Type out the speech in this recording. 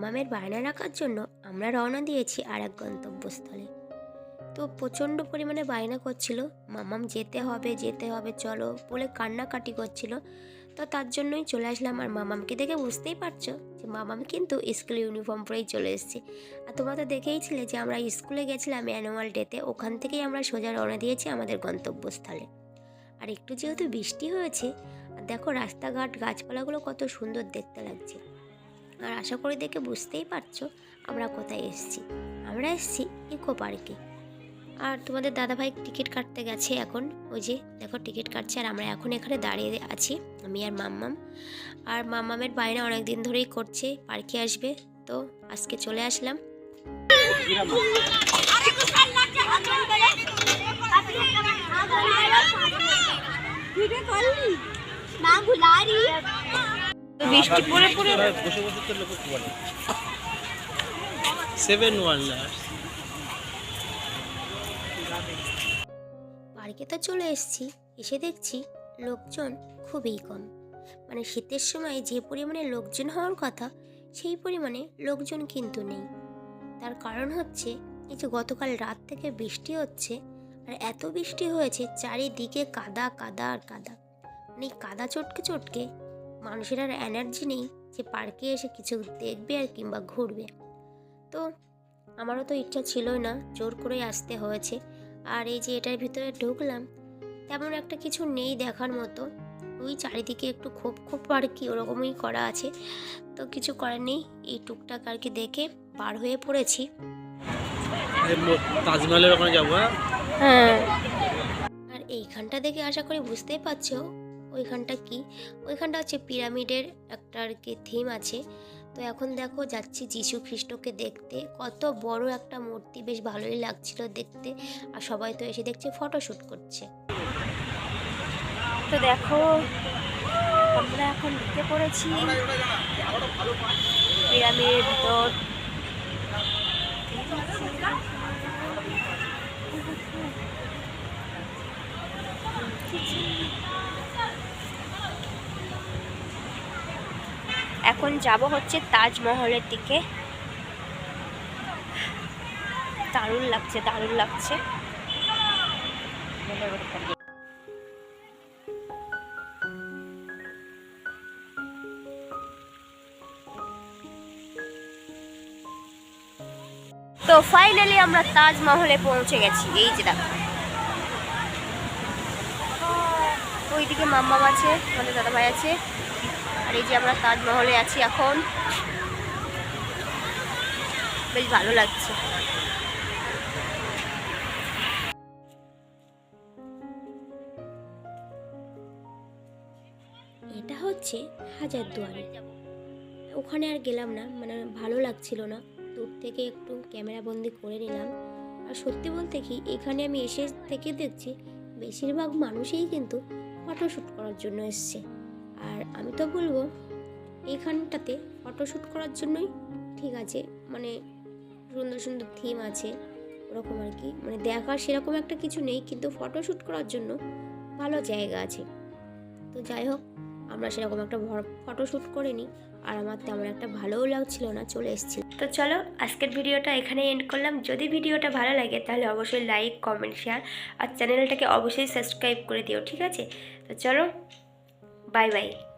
মাম্মামের বায়না রাখার জন্য আমরা রওনা দিয়েছি আর এক গন্তব্যস্থলে। তো প্রচণ্ড পরিমাণে বায়না করছিল মামাম যেতে হবে যেতে হবে, চলো, বলে কান্নাকাটি করছিল। তো তার জন্যই চলে আসলাম। আর মামামকে দেখে বুঝতেই পারছ যে মামাম কিন্তু স্কুল ইউনিফর্ম পরেই চলে এসেছে। আর তোমরা তো দেখেইছিলে যে আমরা স্কুলে গেছিলাম অ্যানুয়াল ডেতে, ওখান থেকেই আমরা সোজা রওনা দিয়েছি আমাদের গন্তব্যস্থলে। আর একটু যেহেতু বৃষ্টি হয়েছে, আর দেখো রাস্তাঘাট, গাছপালাগুলো কত সুন্দর দেখতে লাগছে। আর আশা করি দেখে বুঝতেই পারছ আমরা কোথায় এসেছি আমরা এসেছি ইকো পার্কে আর তোমাদের দাদাভাই টিকিট কাটতে গেছে এখন ওই যে দেখো টিকিট কাটছে আর আমরা এখন এখানে দাঁড়িয়ে আছি আমি আর মাম্মাম আর মাম্মামের বাইরে অনেক দিন ধরেই করছে পার্কে আসবে তো আজকে চলে আসলাম না বৃষ্টি পড়ে পড়ে বসে বসে তো লোক সেভেন পার্কে তো চলে এসেছি এসে দেখছি লোকজন খুবই কম। মানে শীতের সময় যে পরিমাণে লোকজন হওয়ার কথা সেই পরিমাণে লোকজন কিন্তু নেই। তার কারণ হচ্ছে এই যে গতকাল রাত থেকে বৃষ্টি হচ্ছে আর এত বৃষ্টি হয়েছে চারিদিকে কাদা কাদা আর কাদা। মানে কাদা চটকে চটকে মানুষের আর এনার্জি নেই যে পার্কে এসে কিছু দেখবে আর কিংবা ঘুরবে। তো আমারও তো ইচ্ছা ছিলই না জোর করে আসতে হয়েছে। আর এই যে এটার ভিতরে ঢুকলাম তেমন একটা কিছু নেই দেখার মতো। ওই চারিদিকে একটু খোপ খোপ আর কি ওরকমই করা আছে। তো কিছু করার নেই এই টুকটাক আর কি দেখে পার হয়ে পড়েছি। তাজমহলের ওখানে যাব হ্যাঁ? হ্যাঁ। আর এইখানটা দেখে আশা করি বুঝতেই পারছ ওইখানটা কি? ওইখানটা হচ্ছে পিরামিডের একটা আর কি থিম আছে। তো এখন দেখো যাচ্ছি যিশু খ্রিস্টকে দেখতে। কত বড় একটা মূর্তি, বেশ ভালোই লাগছিল দেখতে। আর সবাই তো এসে দেখছে ফটোশ্যুট করছে। তো দেখো, আমরা এখন ঢুকে পড়েছি পিরামিডের ভিতর। এখন যাব হচ্ছে তাজমহলের দিকে। দারুণ লাগছে দারুণ লাগছে। তো ফাইনালি আমরা তাজমহলে পৌঁছে গেছি, এই যে দেখো। ওইদিকে মাম্মাম আছে, আমাদের দাদা ভাই আছে। আর এই যে আমরা তাজমহলে আছি এখন। বেশ ভালো লাগছে। এটা হচ্ছে হাজার দুয়ারে। ওখানে আর গেলাম না মানে ভালো লাগছিল না। দূর থেকে একটু ক্যামেরা বন্দি করে নিলাম। আর সত্যি বলতে কি, এখানে আমি এসে থেকে দেখছি, বেশিরভাগ মানুষই কিন্তু ফটোশ্যুট করার জন্য এসছে। আর আমি তো বলব এইখানটাতে ফটোশ্যুট করার জন্যই ঠিক আছে মানে সুন্দর সুন্দর থিম আছে, ওরকম আর কি। মানে দেখার সেরকম একটা কিছু নেই, কিন্তু ফটোশ্যুট করার জন্য ভালো জায়গা আছে। তো যাই হোক, আমরা সেরকম একটা ফটোশ্যুট করে নিই আর আমার তেমন একটা ভালোও লাগছিল না, চলে এসেছি তো চলো, আজকের ভিডিওটা এখানে এন্ড করলাম। যদি ভিডিওটা ভালো লাগে, তাহলে অবশ্যই লাইক কমেন্ট শেয়ার আর চ্যানেলটাকে অবশ্যই সাবস্ক্রাইব করে দিও, ঠিক আছে? তো চলো Bye bye.